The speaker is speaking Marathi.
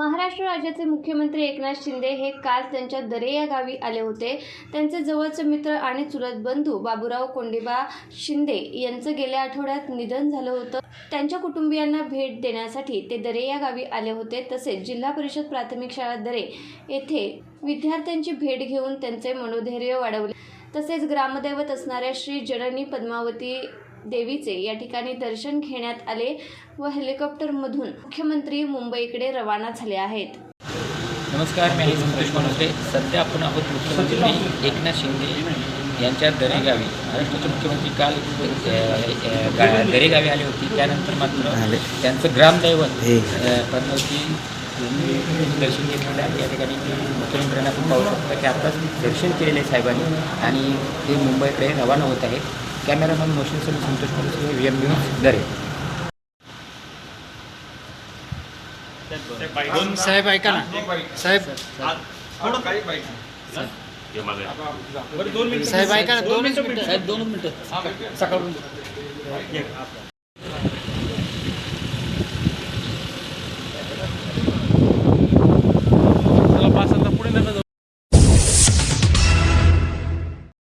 महाराष्ट्र राज्याचे मुख्यमंत्री एकनाथ शिंदे हे काल त्यांच्या दरे या गावी आले होते. त्यांचे जवळचे मित्र आणि चुलत बंधू बाबूराव कोंडिबा शिंदे यांचं गेल्या आठवड्यात निधन झालं होतं. त्यांच्या कुटुंबियांना भेट देण्यासाठी ते दरे या गावी आले होते. तसेच जिल्हा परिषद प्राथमिक शाळा दरे येथे विद्यार्थ्यांची भेट घेऊन त्यांचे मनोधैर्य वाढवले. तसेच ग्रामदैवत असणाऱ्या श्री जननी पद्मावती देवीचे या ठिकाणी दर्शन घेण्यात आले व हेलिकॉप्टरमधून मुख्यमंत्री मुंबईकडे रवाना झाले आहेत. नमस्कार मी संतोष मनोसरे सध्या आपण आहोत मुख्यमंत्री एकनाथ शिंदे यांच्या दरेगावी. महाराष्ट्राचे मुख्यमंत्री काल दरेगावी आले होते. त्यानंतर मात्र त्यांचं ग्रामदैवत पद्मावती दर्शन घेतलेलं आहे. या ठिकाणी मुख्यमंत्र्यांना आपण पाहू शकतो की आत्ताच दर्शन केलेले साहेबांनी आणि ते मुंबईकडे रवाना होत आहेत. कॅमेरामॅन मोशन से Santosh Manosare V M news दरे। साहेब ऐका ना। साहेब। साहेब ऐका ना दोन मिनिटं साहेब दोन मिनट. सकाळून.